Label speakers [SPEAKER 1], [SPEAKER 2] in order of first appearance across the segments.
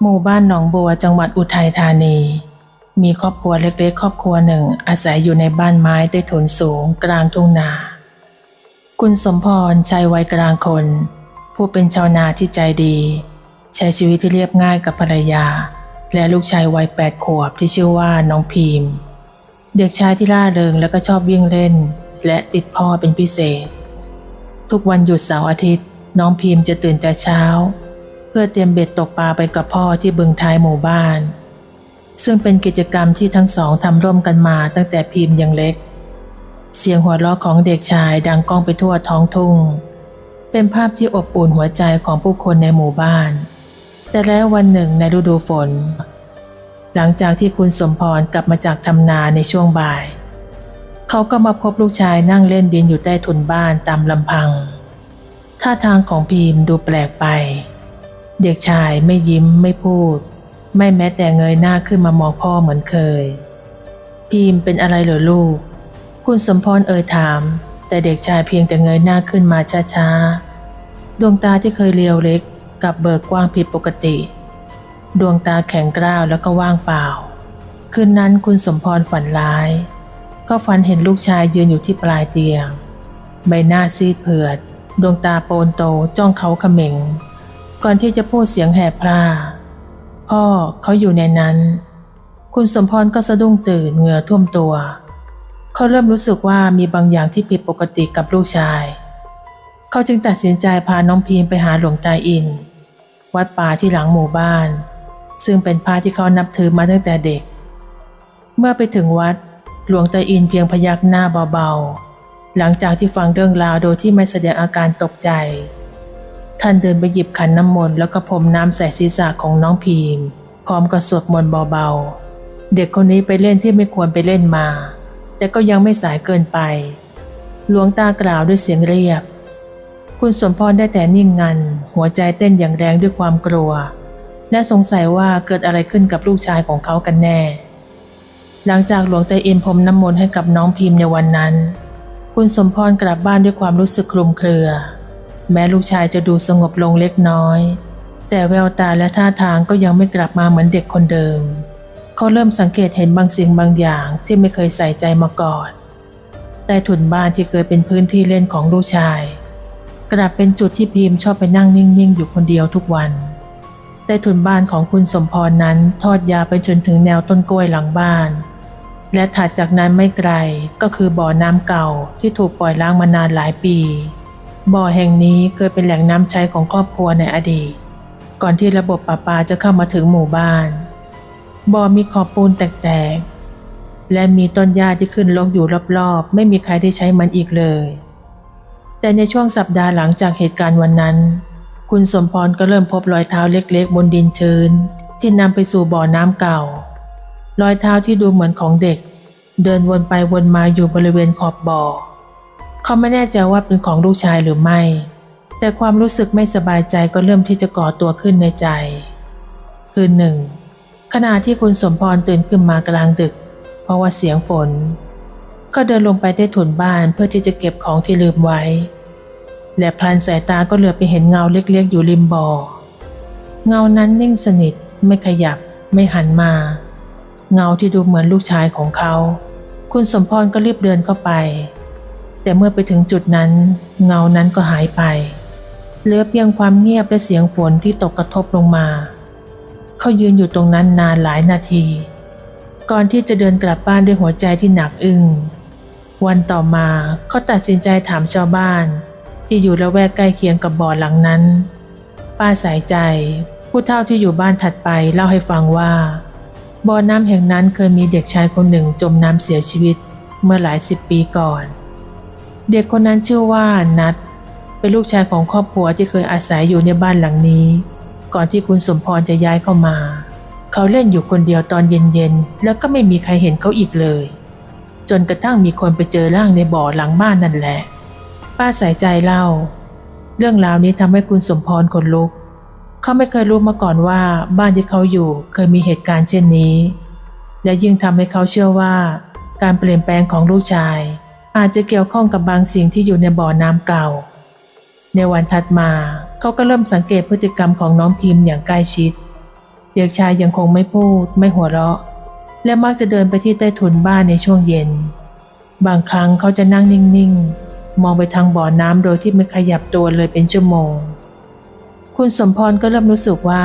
[SPEAKER 1] หมู่บ้านหนองบัวจังหวัดอุทัยธานี มีครอบครัวเล็กๆ ครอบครัวหนึ่ง อาศัยอยู่ในบ้านไม้ใต้ถุนสูงกลางทุ่งนา คุณสมพรชายวัยกลางคน ผู้เป็นชาวนาที่ใจดี ใช้ชีวิตที่เรียบง่ายกับภรรยา และลูกชายวัยแปดขวบที่ชื่อว่าน้องพีมเด็กชายที่ร่าเริงและก็ชอบวิ่งเล่น และติดพ่อเป็นพิเศษ ทุกวันหยุดเสาร์อาทิตย์ น้องพีมจะตื่นแต่เช้า พื่อเตรียมเบ็ดตกปลาไปกับพ่อที่บึงท้ายหมู่บ้าน ซึ่งเป็นกิจกรรมที่ทั้งสองทำร่วมกันมาตั้งแต่พีมยังเล็ก เสียงหัวเราะของเด็กชายดังก้องไปทั่วท้องทุ่ง เป็นภาพที่อบอุ่นหัวใจของผู้คนในหมู่บ้าน แต่แล้ววันหนึ่งในฤดูฝน หลังจากที่คุณสมพรกลับมาจากทำนาในช่วงบ่าย เขาก็มาพบลูกชายนั่งเล่นดินอยู่ใต้ถุนบ้านตามลำพัง ท่าทางของพีมดูแปลกไป เด็กชายไม่ยิ้มไม่พูด ไม่แม้แต่เงยหน้าขึ้นมามองพ่อเหมือนเคย พีมเป็นอะไรเหรอลูก คุณสมพรเอ่ยถาม แต่เด็กชายเพียงแต่เงยหน้าขึ้นมาช้าๆ ดวงตาที่เคยเรียวเล็กกลับเบิกกว้างผิดปกติ ดวงตาแข็งกร้าวแล้วก็ว่างเปล่า คืนนั้นคุณสมพรฝันร้าย ก็ฝันเห็นลูกชายยืนอยู่ที่ปลายเตียง ใบหน้าซีดเผือด ดวงตาโปนโตจ้องเขาเขม็ง ก่อนที่จะพูดเสียงแหบพร่าพ่อเขาอยู่ในนั้น คุณสมพรก็สะดุ้งตื่นเหงื่อท่วมตัว เขาเริ่มรู้สึกว่ามีบางอย่างที่ผิดปกติกับลูกชาย เขาจึงตัดสินใจพาน้องพีมไปหาหลวงตาอิน วัดป่าที่หลังหมู่บ้าน ซึ่งเป็นพระที่เขานับถือมาตั้งแต่เด็ก เมื่อไปถึงวัด หลวงตาอินเพียงพยักหน้าเบาๆ หลังจากที่ฟังเรื่องราวโดยที่ไม่แสดงอาการตกใจ ท่านเดินไปหยิบขันน้ำมนต์แล้วก็พรมน้ำใส่ศีรษะของน้องพีม พร้อมกับสวดมนต์เบาๆ เด็กคนนี้ไปเล่นที่ไม่ควรไปเล่นมา แต่ก็ยังไม่สายเกินไป หลวงตากล่าวด้วยเสียงเรียบ คุณสมพรได้แต่นิ่งงัน หัวใจเต้นอย่างแรงด้วยความกลัว และสงสัยว่าเกิดอะไรขึ้นกับลูกชายของเขากันแน่ หลังจากหลวงตาอินพรมน้ำมนต์ให้กับน้องพิมพ์ในวันนั้น คุณสมพรกลับบ้านด้วยความรู้สึกคลุมเครือ แม้ลูกชายจะดูสงบลงเล็กน้อย แต่แววตาและท่าทางก็ยังไม่กลับมาเหมือนเด็กคนเดิม เขาเริ่มสังเกตเห็นบางสิ่งบางอย่างที่ไม่เคยใส่ใจมาก่อนใต้ถุนบ้านที่เคยเป็นพื้นที่เล่นของลูกชาย กลับเป็นจุดที่พิมพ์ชอบไปนั่งนิ่งๆ อยู่คนเดียวทุกวันใต้ถุนบ้านของคุณสมพรนั้นทอดยาวไปจนถึงแนวต้นกล้วยหลังบ้าน และถัดจากนั้นไม่ไกลก็คือบ่อน้ำเก่าที่ถูกปล่อยล้างมานานหลายปี บ่อแห่งนี้เคยเป็นแหล่งน้ำใช้ของครอบครัวในอดีต ก่อนที่ระบบประปาจะเข้ามาถึงหมู่บ้าน บ่อมีขอบปูนแตกๆ และมีต้นหญ้าที่ขึ้นรกอยู่รอบๆ ไม่มีใครได้ใช้มันอีกเลย แต่ในช่วงสัปดาห์หลังจากเหตุการณ์วันนั้น คุณสมพรก็เริ่มพบรอยเท้าเล็กๆ บนดินชื้น ที่นำไปสู่บ่อน้ำเก่า รอยเท้าที่ดูเหมือนของเด็ก เดินวนไปวนมาอยู่บริเวณขอบบ่อ เขาไม่แน่ใจว่าเป็นของลูกชายหรือไม่ แต่ความรู้สึกไม่สบายใจก็เริ่มที่จะก่อตัวขึ้นในใจ คืนหนึ่งขณะที่คุณสมพรตื่นขึ้นมากลางดึก เพราะว่าเสียงฝน ก็เดินลงไปใต้ถุนบ้านเพื่อที่จะเก็บของที่ลืมไว้ และพลันสายตาก็เหลือไปเห็นเงาเล็กๆ อยู่ริมบ่อเงานั้นนิ่งสนิทไม่ขยับ ไม่หันมา เงาที่ดูเหมือนลูกชายของเขา คุณสมพรก็รีบเดินเข้าไป แต่เมื่อไปถึงจุดนั้น เงานั้นก็หายไป เหลือเพียงความเงียบและเสียงฝนที่ตกกระทบลงมา เขายืนอยู่ตรงนั้นนานหลายนาที ก่อนที่จะเดินกลับบ้านด้วยหัวใจที่หนักอึ้งวันต่อมาเขาตัดสินใจถามชาวบ้าน ที่อยู่ละแวกใกล้เคียงกับบ่อหลังนั้น ป้าสายใจ ผู้เฒ่าที่อยู่บ้านถัดไปเล่าให้ฟังว่า บ่อน้ำแห่งนั้นเคยมีเด็กชายคนหนึ่งจมน้ำเสียชีวิตเมื่อหลายสิบปีก่อน เด็กคนนั้นชื่อว่านัทเป็นลูกชายของครอบครัวที่เคยอาศัยอยู่ในบ้านหลังนี้ ก่อนที่คุณสมพรจะย้ายเข้ามา เขาเล่นอยู่คนเดียวตอนเย็นๆ แล้วก็ไม่มีใครเห็นเขาอีกเลย จนกระทั่งมีคนไปเจอร่างในบ่อหลังบ้านนั่นแหละ ป้าสายใจเล่า เรื่องราวนี้ทำให้คุณสมพรขนลุก เขาไม่เคยรู้มาก่อนว่าบ้านที่เขาอยู่เคยมีเหตุการณ์เช่นนี้ และยิ่งทำให้เขาเชื่อว่า การเปลี่ยนแปลงของลูกชาย อาจจะเกี่ยวข้องกับบางสิ่งที่อยู่ในบ่อน้ำเก่า ในวันถัดมาเขาก็เริ่มสังเกตพฤติกรรมของน้องพิมพ์อย่างใกล้ชิด เด็กชายยังคงไม่พูด ไม่หัวเราะ และมักจะเดินไปที่ใต้ถุนบ้านในช่วงเย็น บางครั้งเขาจะนั่งนิ่งๆ มองไปทางบ่อน้ำโดยที่ไม่ขยับตัวเลยเป็นชั่วโมง คุณสมพรก็เริ่มรู้สึกว่า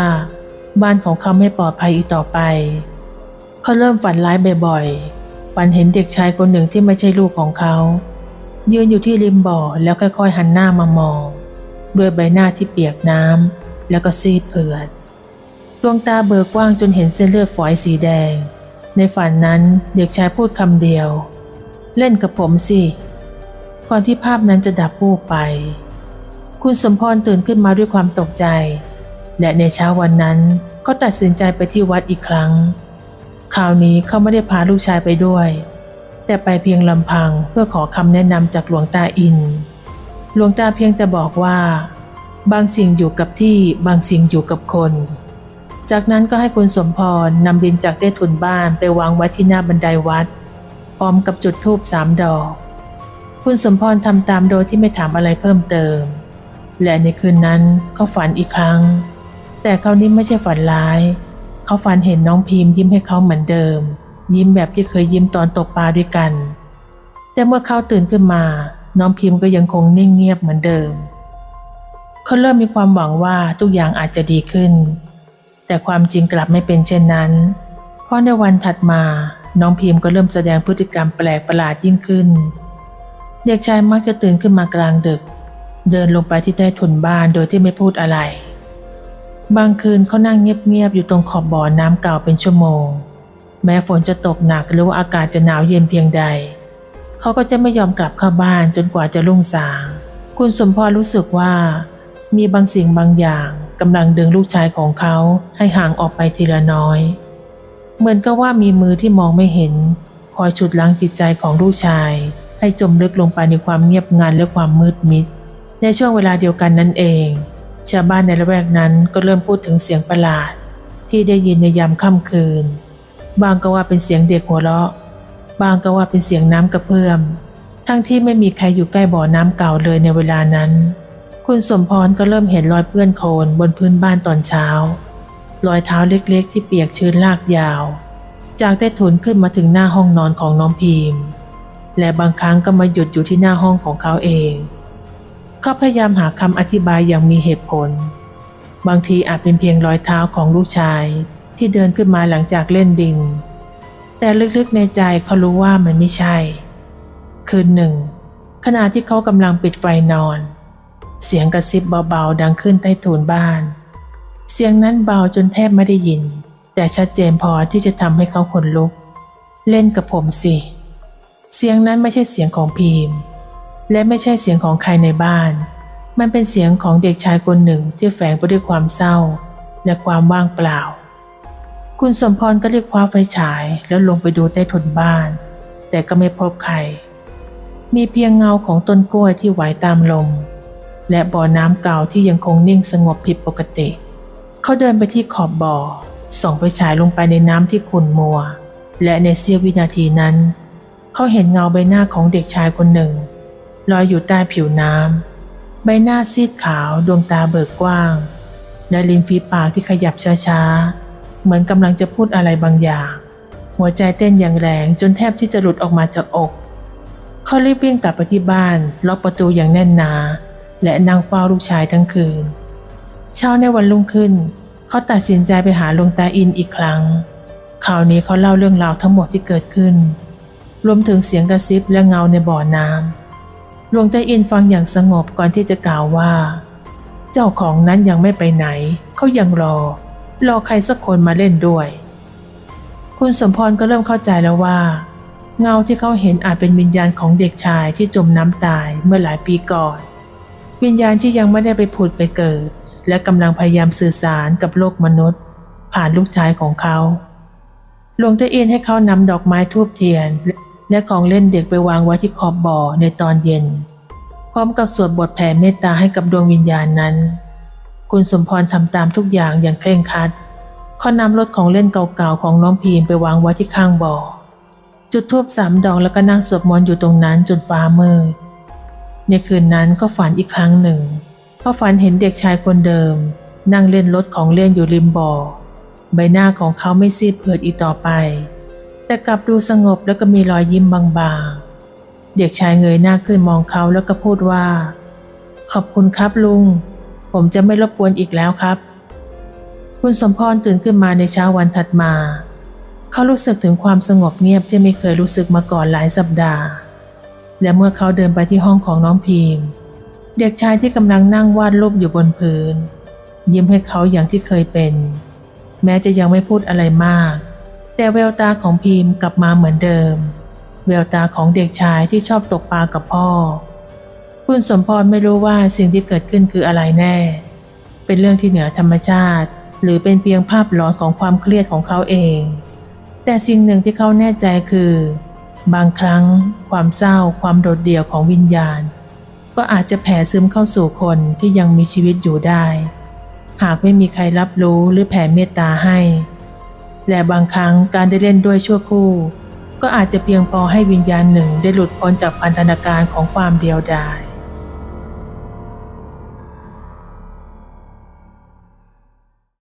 [SPEAKER 1] บ้านของเขาไม่ปลอดภัยอีกต่อไป เขาเริ่มฝันร้ายบ่อยๆ ฝันเห็นเด็กชายคนหนึ่งที่ไม่ใช่ลูกของเขา ยืนอยู่ที่ริมบ่อแล้วค่อยๆหันหน้ามามอง ด้วยใบหน้าที่เปียกน้ำแล้วก็ซีดเผือดดวงตาเบิกกว้างจนเห็นเส้นเลือดฝอยสีแดง ในฝันนั้นเด็กชายพูดคำเดียว เล่นกับผมสิ ก่อนที่ภาพนั้นจะดับวูบไป คุณสมพรตื่นขึ้นมาด้วยความตกใจ และในเช้าวันนั้นก็ตัดสินใจไปที่วัดอีกครั้ง คราวนี้เขาไม่ได้พาลูกชายไปด้วย แต่ไปเพียงลำพังเพื่อขอคำแนะนำจากหลวงตาอิน หลวงตาเพียงแต่บอกว่า บางสิ่งอยู่กับที่บางสิ่งอยู่กับคน จากนั้นก็ให้คุณสมพรนำบินจากใต้ถุนบ้านไปวางไว้ที่หน้าบันไดวัด พร้อมกับจุดธูปสามดอก คุณสมพรทำตามโดยที่ไม่ถามอะไรเพิ่มเติม และในคืนนั้นเขาฝันอีกครั้ง แต่คราวนี้ไม่ใช่ฝันร้าย เขาฝันเห็นน้องพิมพ์ยิ้มให้เขาเหมือนเดิม ยิ้มแบบที่เคยยิ้มตอนตกปลาด้วยกัน แต่เมื่อเขาตื่นขึ้นมา น้องพิมพ์ก็ยังคงนิ่งเงียบเหมือนเดิม เขาเริ่มมีความหวังว่าทุกอย่างอาจจะดีขึ้น แต่ความจริงกลับไม่เป็นเช่นนั้น เพราะในวันถัดมาน้องพิมพ์ก็เริ่มแสดงพฤติกรรมแปลกประหลาดยิ่งขึ้น เด็กชายมักจะตื่นขึ้นมากลางดึก เดินลงไปที่ใต้ถุนบ้านโดยที่ไม่พูดอะไร บางคืนเขานั่งเงียบๆอยู่ตรงขอบบ่อน้ำเก่าเป็นชั่วโมง แม้ฝนจะตกหนักหรือว่าอากาศจะหนาวเย็นเพียงใด เขาก็จะไม่ยอมกลับเข้าบ้านจนกว่าจะรุ่งสาง คุณสมพรรู้สึกว่า มีบางสิ่งบางอย่างกำลังดึงลูกชายของเขาให้ห่างออกไปทีละน้อย เหมือนกับว่ามีมือที่มองไม่เห็น คอยฉุดล้างจิตใจของลูกชาย ให้จมลึกลงไปในความเงียบงันและความมืดมิด ในช่วงเวลาเดียวกันนั่นเอง ชาวบ้านในละแวกนั้นก็เริ่มพูดถึงเสียงประหลาด ที่ได้ยินในยามค่ำคืน บางก็ว่าเป็นเสียงเด็กหัวเราะ บางก็ว่าเป็นเสียงน้ำกระเพื่อม ทั้งที่ไม่มีใครอยู่ใกล้บ่อน้ำเก่าเลยในเวลานั้น คุณสมพรก็เริ่มเห็นรอยเปื้อนโคลนบนพื้นบ้านตอนเช้า รอยเท้าเล็กๆ ที่เปียกชื้นลากยาว จากใต้ถุนขึ้นมาถึงหน้าห้องนอนของน้องพีมและบางครั้งก็มาหยุดอยู่ที่หน้าห้องของเขาเอง เขาพยายามหาคำอธิบายอย่างมีเหตุผล บางทีอาจเป็นเพียงรอยเท้าของลูกชายที่เดินขึ้นมาหลังจากเล่นดินแต่ลึกๆในใจเขารู้ว่ามันไม่ใช่ คืนหนึ่ง ขณะที่เขากำลังปิดไฟนอน เสียงกระซิบเบาๆดังขึ้นใต้ถุนบ้าน เสียงนั้นเบาจนแทบไม่ได้ยิน แต่ชัดเจนพอที่จะทำให้เขาขนลุก เล่นกับผมสิ เสียงนั้นไม่ใช่เสียงของพีม และไม่ใช่เสียงของใครในบ้าน มันเป็นเสียงของเด็กชายคนหนึ่งที่แฝงไปด้วยความเศร้า และความว่างเปล่า คุณสมพรก็เรียกคว้าไฟฉายแล้วลงไปดูใต้ถุนบ้าน แต่ก็ไม่พบใคร มีเพียงเงาของต้นกล้วยที่ไหวตามลม และบ่อน้ำเก่าที่ยังคงนิ่งสงบผิดปกติ เขาเดินไปที่ขอบบ่อ ส่องไฟฉายลงไปในน้ำที่ขุ่นมัว และในเสี้ยววินาทีนั้น เขาเห็นเงาใบหน้าของเด็กชายคนหนึ่ง ลอยอยู่ใต้ผิวน้ำ ใบหน้าซีดขาวดวงตาเบิกกว้าง และริมฝีปากที่ขยับช้าๆ เหมือนกำลังจะพูดอะไรบางอย่าง หัวใจเต้นอย่างแรงจนแทบที่จะหลุดออกมาจากอกเขารีบวิ่งกลับไปที่บ้านล็อกประตูอย่างแน่นหนา และนั่งเฝ้าลูกชายทั้งคืน เช้าในวันรุ่งขึ้น เขาตัดสินใจไปหาหลวงตาอินอีกครั้งคราวนี้เขาเล่าเรื่องราวทั้งหมดที่เกิดขึ้น รวมถึงเสียงกระซิบและเงาในบ่อน้ำ หลวงตาอินฟังอย่างสงบก่อนที่จะกล่าวว่า เจ้าของนั้นยังไม่ไปไหน เขายังรอ รอใครสักคนมาเล่นด้วย คุณสมพรก็เริ่มเข้าใจแล้วว่า เงาที่เขาเห็นอาจเป็นวิญญาณของเด็กชายที่จมน้ำตายเมื่อหลายปีก่อน วิญญาณที่ยังไม่ได้ไปผุดไปเกิด และกำลังพยายามสื่อสารกับโลกมนุษย์ ผ่านลูกชายของเขาหลวงตาอินให้เขานำดอกไม้ทูบเทียน และของเล่นเด็กไปวางไว้ที่ขอบบ่อในตอนเย็น พร้อมกับสวดบทแผ่เมตตาให้กับดวงวิญญาณนั้น คุณสมพรทำตามทุกอย่างอย่างเคร่งครัดเขานำรถของเล่นเก่าๆของน้องพีมไปวางไว้ที่ข้างบ่อ จุดทูบสามดอกแล้วก็นั่งสวดมนต์อยู่ตรงนั้นจนฟ้ามืดในคืนนั้นก็ฝันอีกครั้งหนึ่งเพราฝันเห็นเด็กชายคนเดิม นั่งเล่นรถของเล่นอยู่ริมบ่อ ใบหน้าของเขาไม่ซีดเผือดอีกต่อไป แต่กลับดูสงบแล้วก็มีรอยยิ้มบางๆ เด็กชายเงยหน้าขึ้นมองเขาแล้วก็พูดว่า ขอบคุณครับลุง ผมจะไม่รบกวนอีกแล้วครับ คุณสมพรตื่นขึ้นมาในเช้าวันถัดมา เขารู้สึกถึงความสงบเงียบที่ไม่เคยรู้สึกมาก่อนหลายสัปดาห์ และเมื่อเขาเดินไปที่ห้องของน้องพีมเด็กชายที่กำลังนั่งวาดรูปอยู่บนพื้น ยิ้มให้เขาอย่างที่เคยเป็น แม้จะยังไม่พูดอะไรมาก แต่แววตาของพีมกลับมาเหมือนเดิม แววตาของเด็กชายที่ชอบตกปลากับพ่อ คุณสมพรไม่รู้ว่าสิ่งที่เกิดขึ้นคืออะไรแน่ เป็นเรื่องที่เหนือธรรมชาติ หรือเป็นเพียงภาพหลอนของความเครียดของเขาเอง แต่สิ่งหนึ่งที่เขาแน่ใจคือ บางครั้ง ความเศร้า ความโดดเดี่ยวของวิญญาณ ก็อาจจะแผ่ซึมเข้าสู่คนที่ยังมีชีวิตอยู่ได้ หากไม่มีใครรับรู้หรือแผ่เมตตาให้ และบางครั้งการได้เล่นด้วยชั่วคู่ ก็อาจจะเพียงพอให้วิญญาณหนึ่งได้หลุดพ้นจากพันธนาการของความเดียวดาย